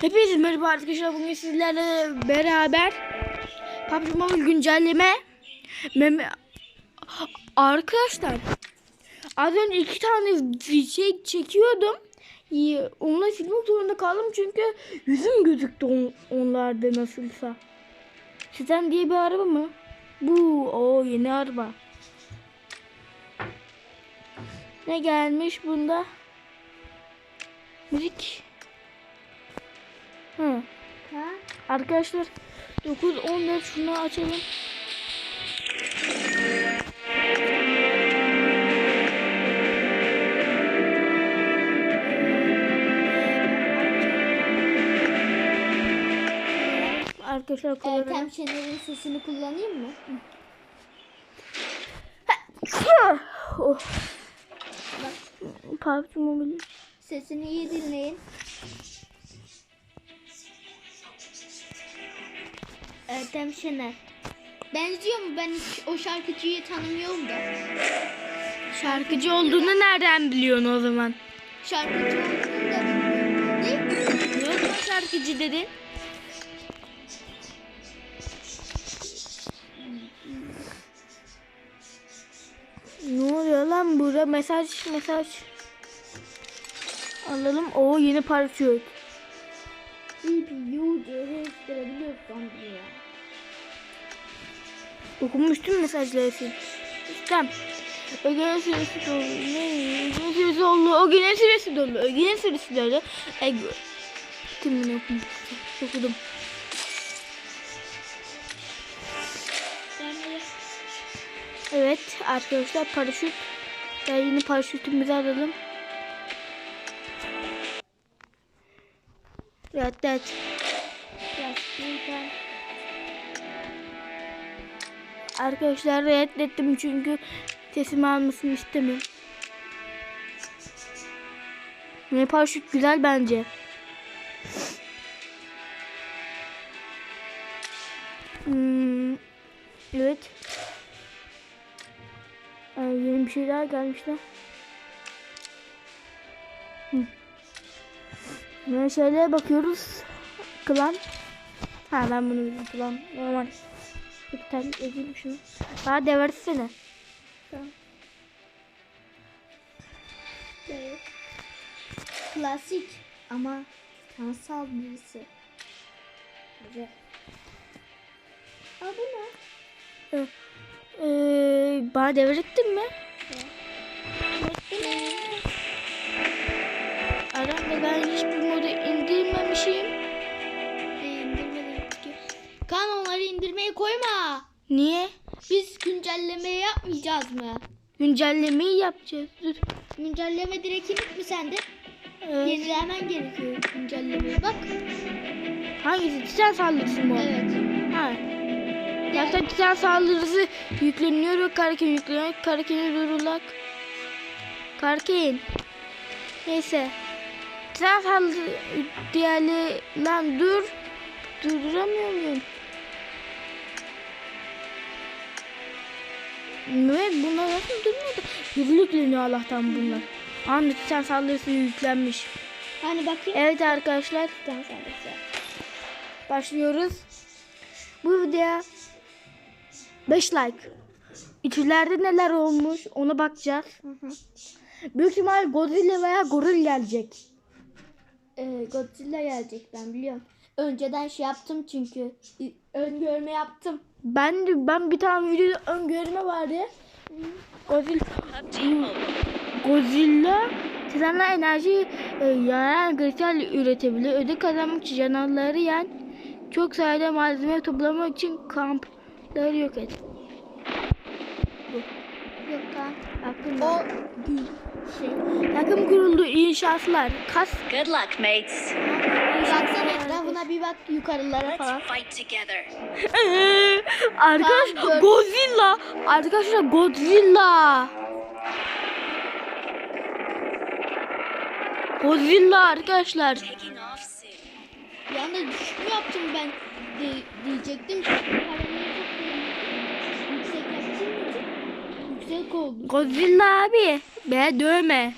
Hepinize merhaba arkadaşlar. Bugün sizlerle beraber PUBG Mobile güncelleme meme arkadaşlar az önce iki tane şey çekiyordum. Onları silmek zorunda kaldım çünkü yüzüm gözüktü on, onlarda nasılsa. Sizden diye bir araba mı? Bu o yeni araba. Ne gelmiş bunda? Müzik. Hı. Ha? Arkadaşlar 9 14 şunu açalım. Arkadaşlar kullanalım. Ertem Şener'in sesini kullanayım mı? Oh. PUBG Mobile. Sesini iyi dinleyin. Ertem Şener. Benziyor mu? Ben hiç o şarkıcıyı tanımıyorum da. Şarkıcı olduğunu nereden biliyorsun o zaman? Şarkıcı olduğunu da bilmiyorum. Ne? Yok mu şarkıcı dedin? Ne oluyor lan burada mesaj mesaj. Alalım. O yeni paraşüt. CPU değiştirebiliyorsan diye. Okumuştum mesajları. İstem. Ögenin süresi dolu. Ne? Ögenin süresi oldu. Ögenin süresi dolu. Ögenin süresi dolu. Ego. Timini okumuştum. Okudum. Evet arkadaşlar paraşüt. Ben yeni paraşütümüzü alalım. Reddet. Gerçekten. Arkadaşlar reddettim çünkü sesimi almasını istemiyorum. Ne paraşüt güzel bence. Hmm, evet. Ee, yeni bir şey daha gelmişler. Hmm. Böyle bakıyoruz. Klan. Ha ben bunu biliyorum. Klan. Normal. İptal edeyim şunu. Daha devirsene. Tamam. Evet. Klasik ama kansal birisi. Güzel. Aa bu ne? Ee, ee, bana devirettin mi? Aramda ben hiçbir modu indirmemişim. Onları indirmeye koyma. Niye? Biz güncelleme yapmayacağız mı? Güncellemeyi yapacağız. Dur. Güncelleme direkt inip mi sende? Ee, Yenilemen gerekiyor güncellemeye. Bak. hangisi? Titan saldırısı mı? Evet. Ha. Zaten Titan saldırısı yükleniyor ve Karken yükleniyor. Karken'i durulak. Karken. Neyse. Titan saldırı diğerleri lan dur. Durduramıyor muyum? Evet bunlar nasıl durmuyor da hızlı yükleniyor Allah'tan bunlar. Anında Titan saldırısı yüklenmiş. Hani bakayım. Evet arkadaşlar saldırısı. başlıyoruz. Bu videoya 5 like. İçeride neler olmuş ona bakacağız. Büyük ihtimal Godzilla veya Goril gelecek. Ee, Godzilla gelecek ben biliyorum. Önceden şey yaptım çünkü. Öngörme yaptım. Ben de- ben bir tane videoda öngörme vardı. Godzilla Godzilla Titanlar enerji e, yarayan kristal üretebilir. Ödül kazanmak için canavarları yen çok sayıda malzeme toplamak için kampları yok et. Yok. Aklımda. O değil. Şey. Takım kuruldu iyi şanslar. Kas Good luck, mates. Baksana etrafına bir bak yukarılara falan. Let's fight together. Arkadaş Godzilla. Arkadaşlar Godzilla. Godzilla arkadaşlar. Düşük mü yaptım ben de, diyecektim. Paralel yüksek oldu. Godzilla abi. Be dövme.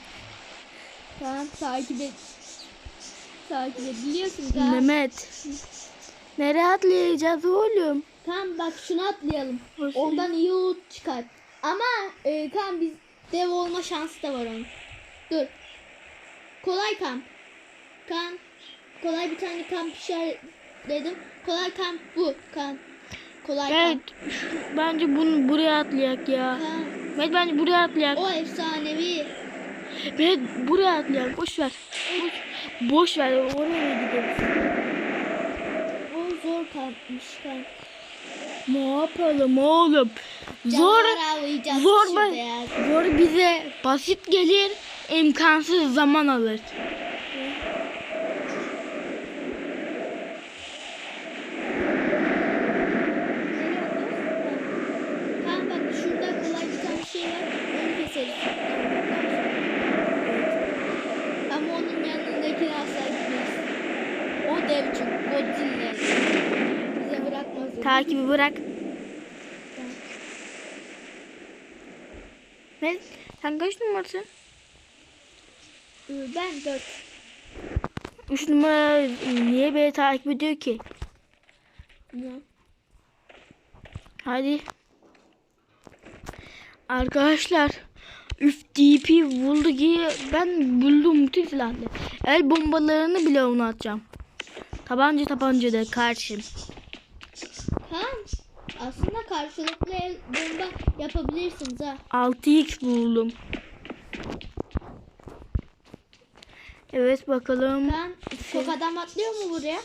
Tamam takip et. takip ediliyorsun Kaan. Mehmet. Nereye atlayacağız oğlum? Kaan bak şunu atlayalım. Nasıl? Ondan iyi loot çıkar. Ama e, Kaan biz dev olma şansı da var onun. Dur. Kolay kamp. Kamp. Kolay bir tane kamp işaretledim. Kolay kamp bu. Kamp. Kolay Evet. kamp. şu- bence bunu buraya atlayak ya. Kaan. Mehmet bence buraya atlayak. O efsanevi. Mehmet buraya atlayak. Boş ver. Boş, boş ver. Oraya gidelim. O zor kampmış kamp. Ne yapalım oğlum? Zor. Canavar avlayacağız Zor ya. Zor bize basit gelir, imkansız zaman alır. Kaan bak şurada kolay bir tane şey var. Onu keseriz. Ama onun yanındakini asla gitmeyiz. O dev çünkü Godzilla. Bize bırakmaz. onu. Takibi bırak. Ne? Sen kaç numarasın? Ee, Ben dört. 3 numara niye beni takip ediyor ki? Ne? Hadi. Arkadaşlar. Üf DP buldu ki ben buldum bütün silahları. El bombalarını bile ona atacağım. Tabanca tabanca da karşım. Kaan aslında karşılıklı el bomba yapabilirsiniz ha. 6x buldum. Evet bakalım. Kaan çok adam atlıyor mu buraya?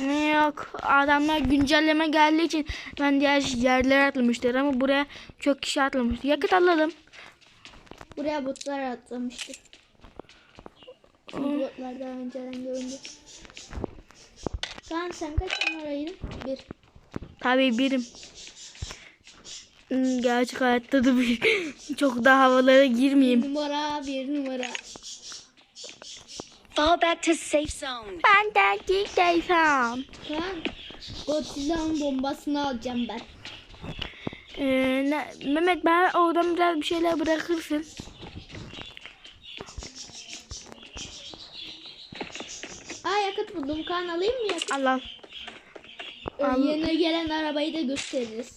Ne yok. Adamlar güncelleme geldiği için ben diğer yerlere atlamışlar ama buraya çok kişi atlamış. Yakıt alalım. Buraya botlar atlamıştır. Çünkü botlar daha önceden göründü. Kaan sen kaç numaraydın? Bir. Tabii birim. Hmm, Gerçek hayatta da bir çok da havalara Bir girmeyeyim. numara, bir numara. Fall back to safe zone. Ben de gideceğim. Kaan, Godzilla'nın bombasını alacağım ben. Ee, ne- Mehmet ben oradan biraz bir şeyler bırakırsın. Aa yakıt buldum. Kaan alayım mı yakıt? Allah. Al. yeni gelen arabayı da gösteririz.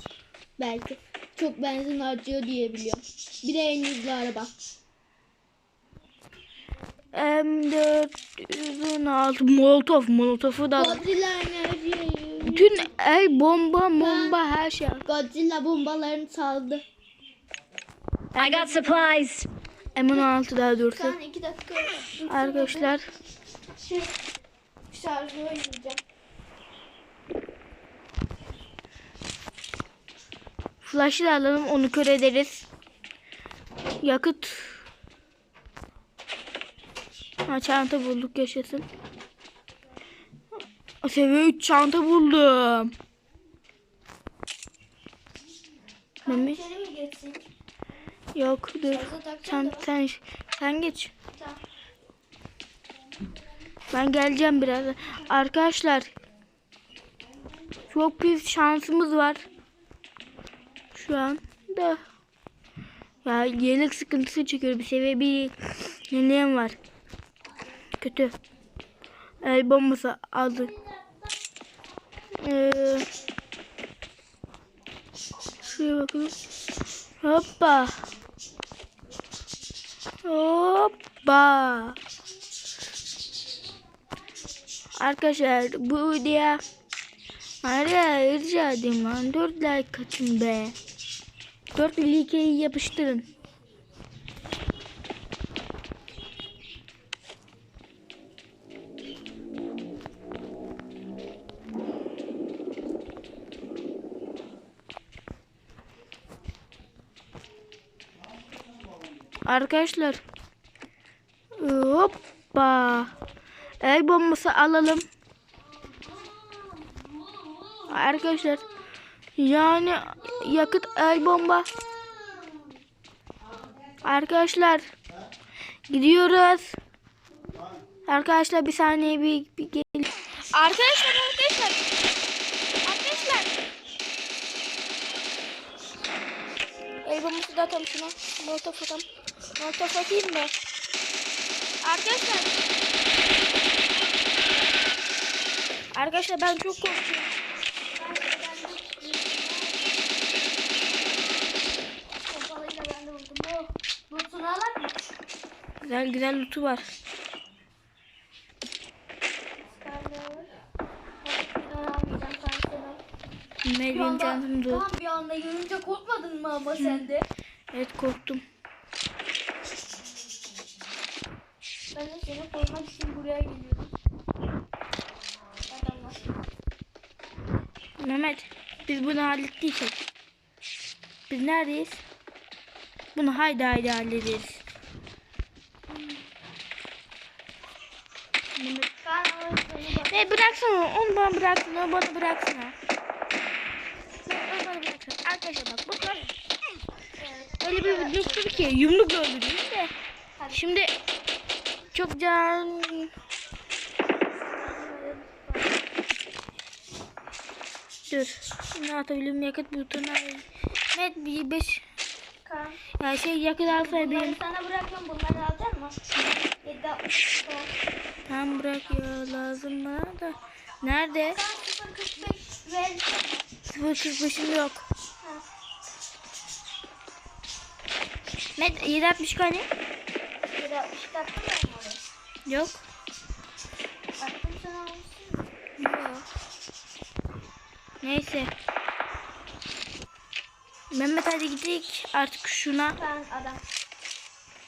Belki. Çok benzin harcıyor diye biliyorum. Bir de en hızlı araba. M416 Molotov. Molotof'u da. Godzilla enerji. Bütün el bomba bomba her şey. Godzilla bombalarını saldı. I got supplies. M16 daha doğrusu. Kaan iki dakika. Arkadaşlar Şey, şarjı oynayacağım. Flash'ı da alalım onu kör ederiz. Yakıt. Ha çanta bulduk yaşasın. Seviye 3 çanta buldum. Geçsin? yok dur. Sen, sen, sen geç. Tamam. Ben geleceğim birazdan. Arkadaşlar çok büyük şansımız var. Şu an da ya yelek sıkıntısı çekiyor. Bir seviye bir yeleğim var. Kötü. El bombası aldık. Ee, şuraya bakalım. Hoppa. Hoppa. Arkadaşlar bu videoya Hadi rica edeyim lan 4 like kaçın be 4 like'yi yapıştırın. Arkadaşlar Hoppa. El bombası alalım. Arkadaşlar yani yakıt el bomba. Arkadaşlar gidiyoruz. Arkadaşlar bir saniye bir, bir gel. Arkadaşlar arkadaşlar. Arkadaşlar. El bombası da atalım şuna. Molotof atalım. Molotof atayım mı? Arkadaşlar. Arkadaşlar ben çok korkuyorum. Pompalıyla ben de vurdum. Bu, bu turalar mı? Güzel güzel lootu var. Medium canım dolu. Tam bir anda görünce korkmadın mı ama sen de? Evet korktum. Ben de seni korumak için buraya geliyorum. Mehmet biz bunu hallettiysek. Biz neredeyiz? Bunu haydi haydi hallederiz. bıraksana. Onu bana bıraksana. Onu bana bıraksana. Onu bana bıraksana. Arkadaşlar bak bunlar öyle bir düştüm ki yumruk öldürüyor de. Şimdi çok can Dur. Şimdi atabilirim yakıt butonu. Net bir 5 yani şey yakın alsaydı. Bunları sana bırakmam bunları alacak mı? Tam bırak ya lazım bana da. Nerede? 0.45 ver. 0.45'im yok. Med 7.60 hani? 7.60 taktın mı Yok. Attım sana Yok. Neyse. Mehmet hadi gidelim artık şuna. Kaan adam.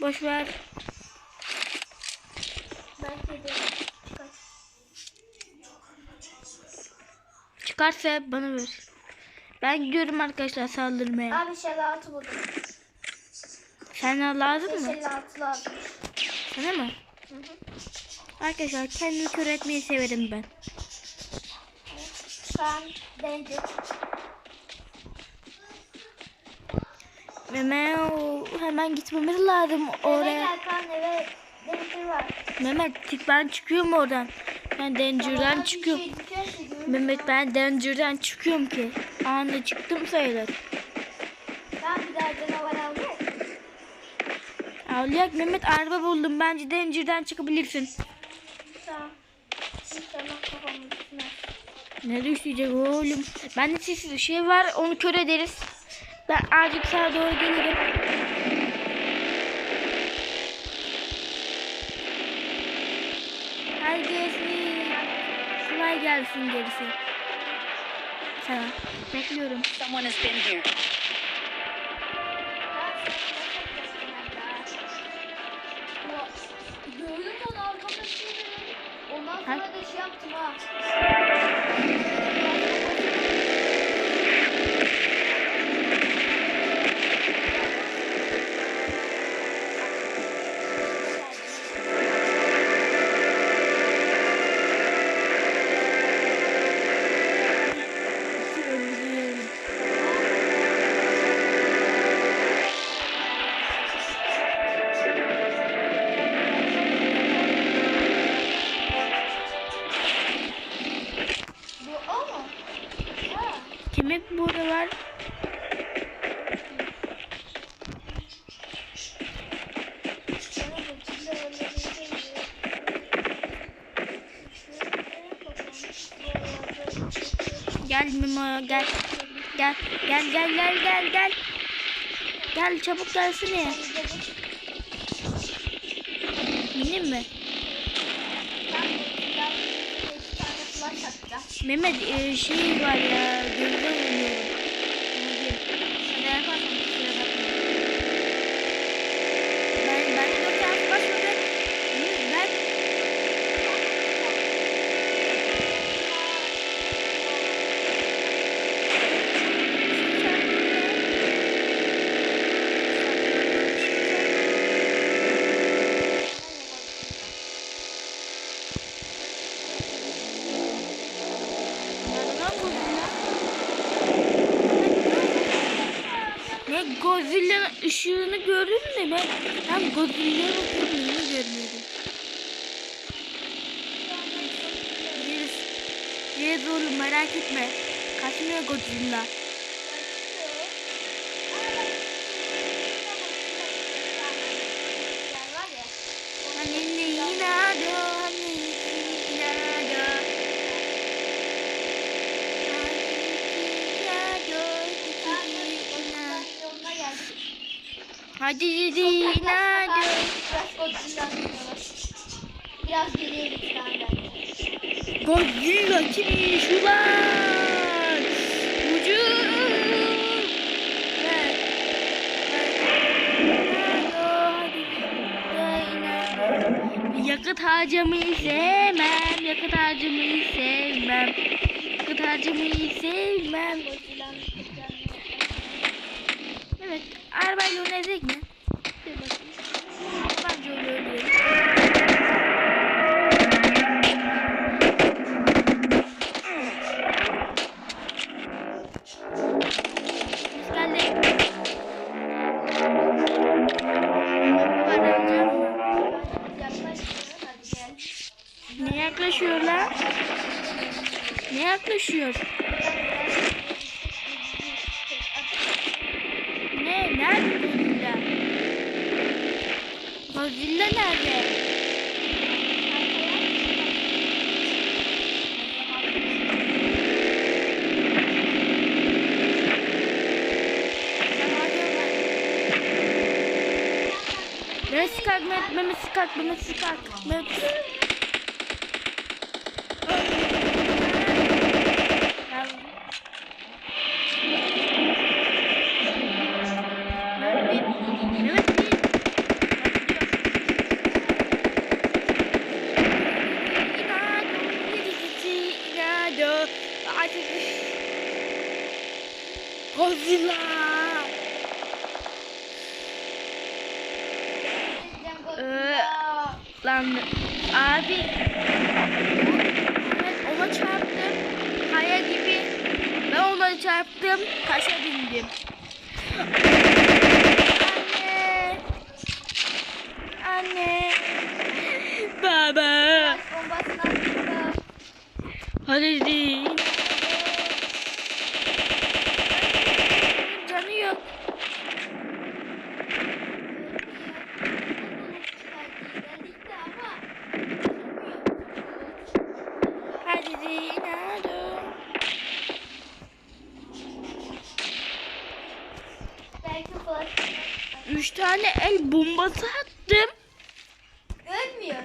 Boş ver. Belki de çıkar. Çıkarsa bana ver. Ben gidiyorum arkadaşlar saldırmaya. Abi şelatı buldum. Sana lazım mı? Şelatı lazım. Sana mı? Arkadaşlar kendimi kör etmeyi severim ben. Kaan danger. Hemen, hemen gitmemiz lazım oraya. gel Kaan eve. Danger var. Mehmet ben çıkıyorum oradan. Ben bir çıkıyorum. şey. Mehmet ben Danger'dan çıkıyorum ki. Anında çıktım sayılır. Ben bir daha canavar aldım. Avlayak Mehmet araba buldum. Bence Danger'dan çıkabilirsin. Tamam. Ne düşecek oğlum? Bende sessiz şey var onu kör ederiz. Ben azıcık sağa doğru gelirim. Herkesi kolay gelsin gerisi. Sana bekliyorum. Someone has been here. Gel gel gel gel gel gel. Çabuk gelsene. Bindin mi? Mehmet e, şey var ya gözden oynuyorum. gitme. Kaçmıyor Godzilla. Hadi yedi inanın. Biraz geriye git benden. Godzilla kimmiş ulan? Ucu. Yakıt harcamayı sevmem. Yakıt harcamayı sevmem. Yakıt harcamayı sevmem. Evet. Arabayla oynayacak mı? Yaklaşıyor? Ne? Nerede Godzilla? Godzilla nerede? Mehmet sıkak, Mehmet sıkak, Mehmet sıkak, Mehmet. Mehmet Godzilla. Ee, Lan abi. Ben ona çarptım kaya gibi. Ben ona çarptım taşa bindim. Anne. Anne. Baba. Hadi değil canı yok hadi değil hadi. Belki flash. Üç tane bombası attım. Ölmüyor.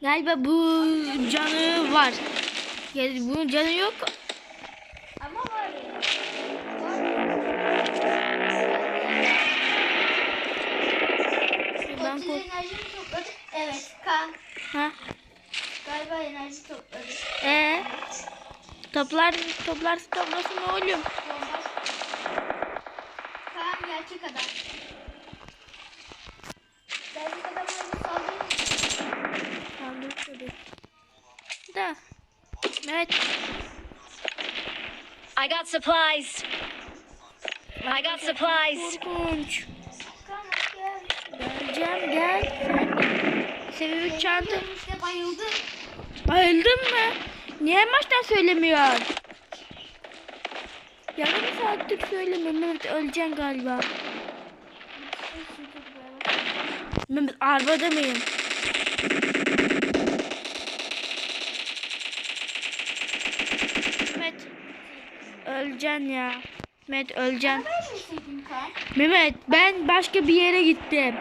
Galiba bu canı var. Yani bunun canı yok. Ama var ya. Ben Godzilla kork- enerji mi topladı? Evet. Kan. Ha? Galiba enerji topladı. Ee, toplar toplar toplasın oğlum. Bomba. Kaan gerçek adam. Tabii. Da. Evet. I got supplies. I got supplies. Korkunç. Geleceğim gel. Sebebi çanta. İşte bayıldı. Bayıldın mı? Niye baştan söylemiyorsun? Yarım saattir söylemiyorum. Mehmet öleceksin galiba. Mehmet arabada mıyım? Mehmet öleceksin ya. Mehmet öleceksin. Mehmet ben başka bir yere gittim.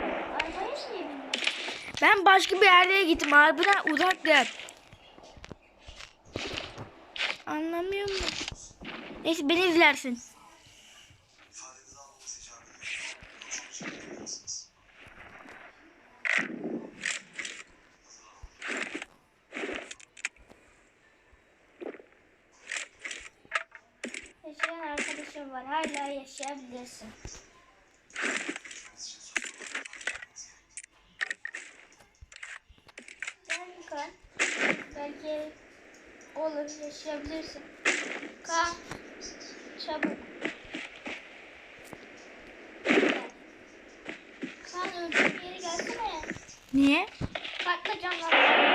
Ben başka bir yere gittim. Arabadan uzaktım. Anlamıyor musun? Neyse beni izlersin. Yaşayan arkadaşım var. Hala yaşayabilirsin. Gel mi Kaan? Belki olur yaşayabilirsin. Kaan. Çabuk. Kaan öldüğün yere gelsene. Niye? Farklı camlar.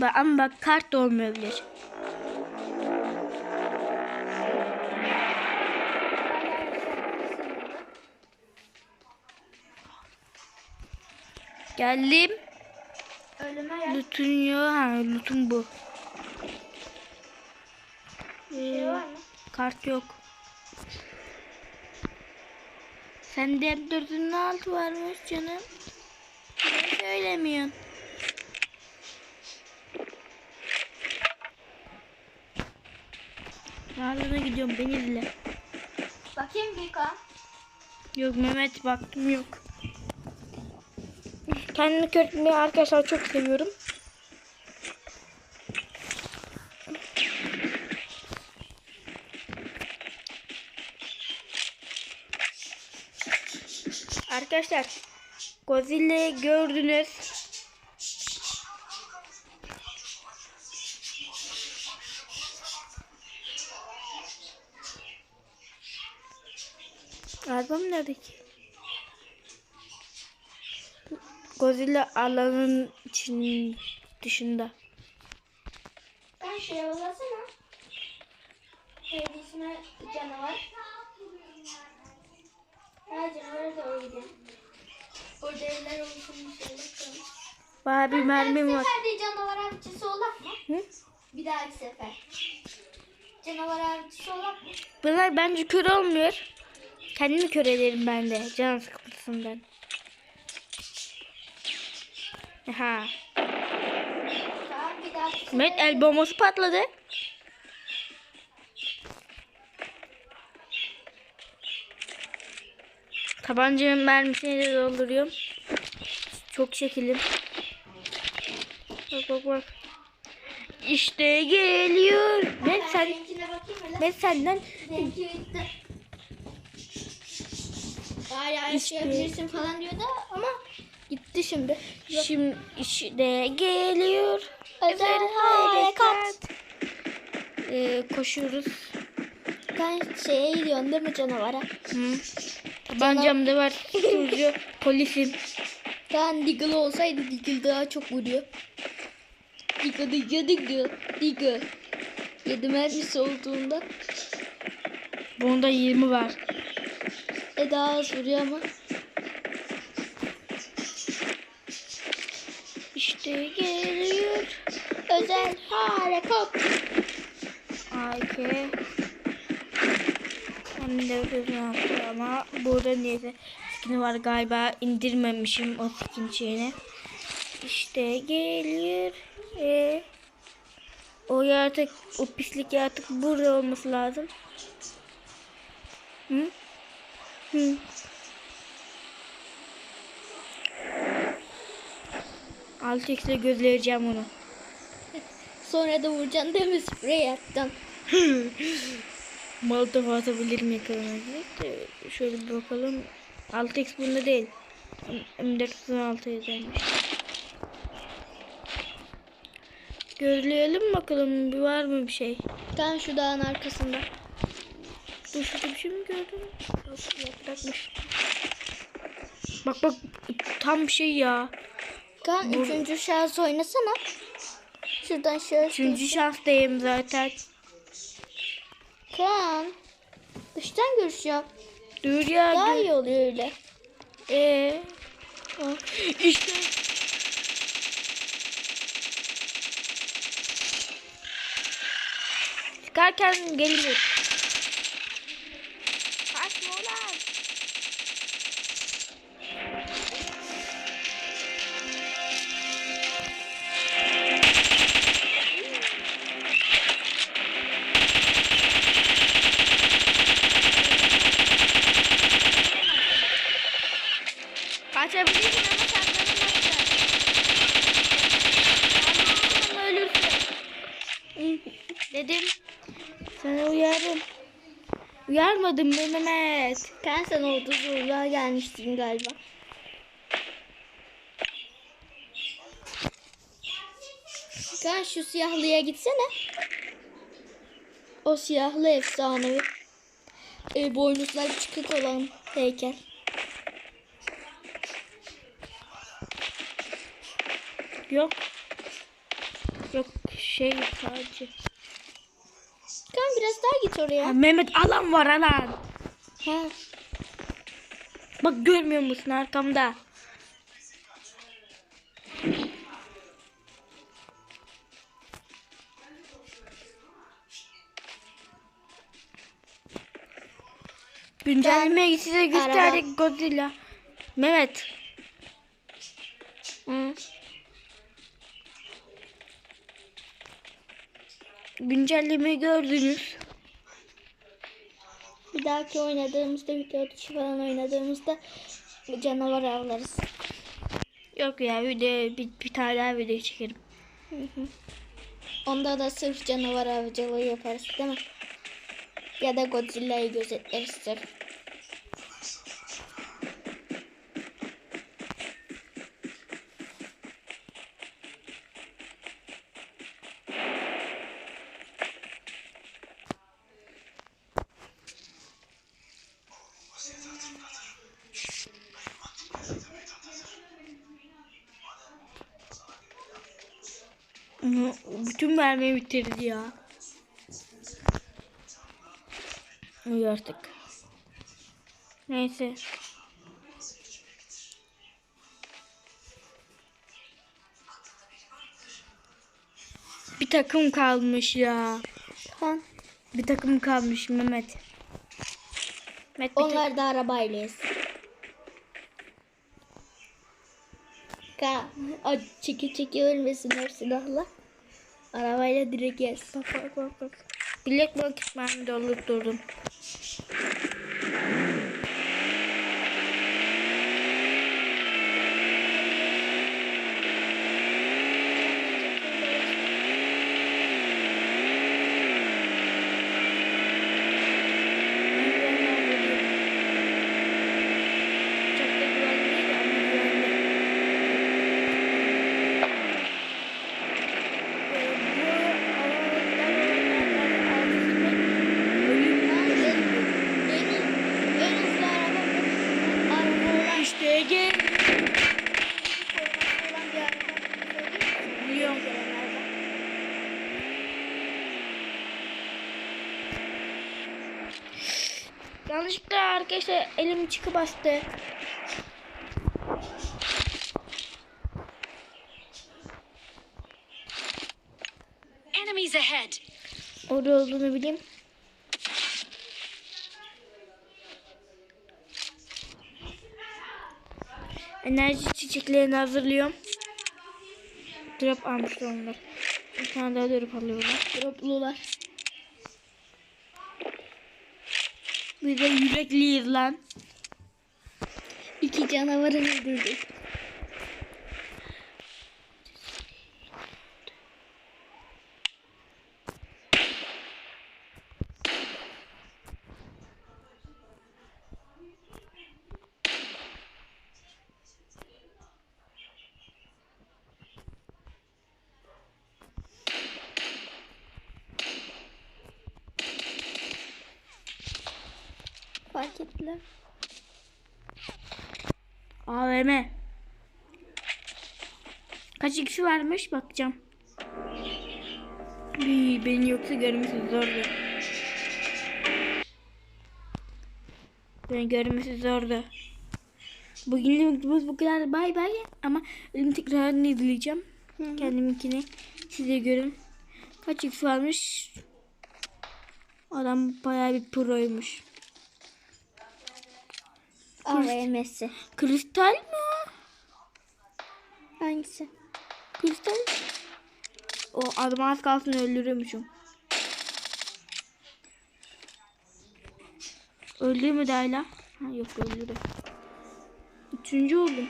Ba- Ama bak kart da olmayabilir. Geldim. Ölüme yak. Lutun yok. Ha, lutun bu. Şey var mı? Kart yok. Sende M4'ün altı varmış canım. Niye söylemiyorsun? Nerede gidiyorum beni izle. Bakayım bir kan. Yok Mehmet baktım yok. Kendimi körtmeyi arkadaşlar çok seviyorum. Arkadaşlar Godzilla'yı gördünüz. Arabam nerede ki? Godzilla alanın için dışında. Ben baksana. Şeydi ismi canavar. Ha canavar da orada. Orada evler olsun bir şey bakalım. Bana bir mermim var. de canavar avcısı olak mı? Hı? Bir dahaki sefer. Canavar avcısı olak mı? Bunlar bence kör olmuyor. Kendimi kör ederim ben de. Can sıkıntısından. Aha. Mehmet el bombası patladı. Tabancanın mermisini de dolduruyorum. Çok şekilim. Bak bak bak. İşte geliyor. Ben sen. Mehmet senden. Hala İşte. falan diyordu ama gitti şimdi. Şimdi işte geliyor. Özel harekat. Ee, koşuyoruz. Ben şeye gidiyorsun değil mi canavara? Hı. Tabancamda var. Tutucu polisim. Ben Deagle olsaydı Deagle daha çok vuruyor. Deagle, Deagle, Deagle, Deagle. Yedi mermisi olduğunda Bunda 20 var. e daha az vuruyor ama. İşte geliyor. Özel harekat. AK. Hem de attı ama burada neyse skin var galiba indirmemişim o skin şeyini. İşte geliyor. Ee, o yaratık o pislik yaratık burada olması lazım. Hı? Hı. Altı x'le gözleyeceğim onu. Sonra da vuracaksın değil mi sprey atacaksın. Molotof atabilir mi yakalanacak? Şöyle bir bakalım. 6x bunda değil. M416 yazarmış. Gözleyelim bakalım bir var mı bir şey. Tam şu dağın arkasında. Dur şurada bir şey mi gördün? Yok, yaprakmış. Bak bak tam bir şey ya. Kan Bu- üçüncü şahıs oynasana. Şuradan şöyle. Üçüncü şanstayım zaten. Kan. Dıştan görüş yap. Dur ya. Daha gö- iyi oluyor öyle. Ee, o- işte. Çıkarken geliyor. Dedim. Sana uyarım. Uyarmadım be Mehmet. Kan sen orada zorluğa gelmiştin galiba. Kan şu siyahlıya gitsene. O siyahlı efsanevi. E, boynuzlar çıkık olan heykel. Yok. Yok şey sadece. Tamam biraz daha git oraya. Ya Mehmet alan var alan. He. Bak görmüyor musun arkamda? Güncellemeyi size gösterdik Godzilla. Mehmet Güncellemeyi gördünüz. Bir dahaki oynadığımızda video dışı falan oynadığımızda canavar avlarız. Yok ya video bir, bir tane daha video çekerim. Onda da sırf canavar avcılığı yaparız değil mi? Ya da Godzilla'yı gözetleriz sırf. Bütün mermiyi bitirdi ya. İyi artık. Neyse. Bir takım kalmış ya. Tamam. Bir takım kalmış Mehmet. Mehmet Onlar da arabayla yesin. Çeki çeki ölmesinler silahla. Arabayla direkt yesin. Bak bak bak bak. Bilek vakit mermi doldurup durdum. Çok da güvenli değil ama güvenli. En hızlı araba bu. Araba olan İşte Ege. koruması olan bir araba. Biliyorum. Yanlışlıkla arkadaşlar elim çıkı bastı. Enemies ahead. Orada olduğunu bileyim. Enerji çiçeklerini hazırlıyorum. Drop almışlar onlar. Bir tane daha drop alıyorlar. Droplular. Biz de yürekliyiz lan. İki canavarı öldürdük. Kaç kişi varmış bakacağım. Bir beni yoksa görmesi zordu. Beni görmesi zordu. Bugünlük videomuz bu kadar. Bay bay. Ama ölüm tekrarını izleyeceğim. Kendiminkini. Siz de görün. Kaç x varmış? Adam bayağı bir proymuş. AVM'si. Kristal mi? Hangisi? Kristal. O adam az kalsın öldürüyormuşum. Öldü mü Dayla? Ha, yok öldürdü. Üçüncü oldum.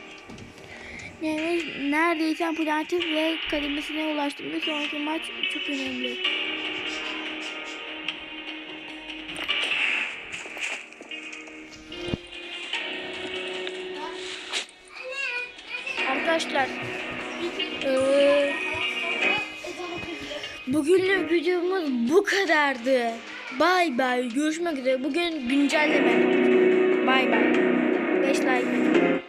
Yani neredeyse platin ve kademesine ulaştım ve sonraki maç çok önemli. Arkadaşlar bugünlük videomuz bu kadardı. Bay bay görüşmek üzere. Bugün güncelleme. Bay bay. 5 like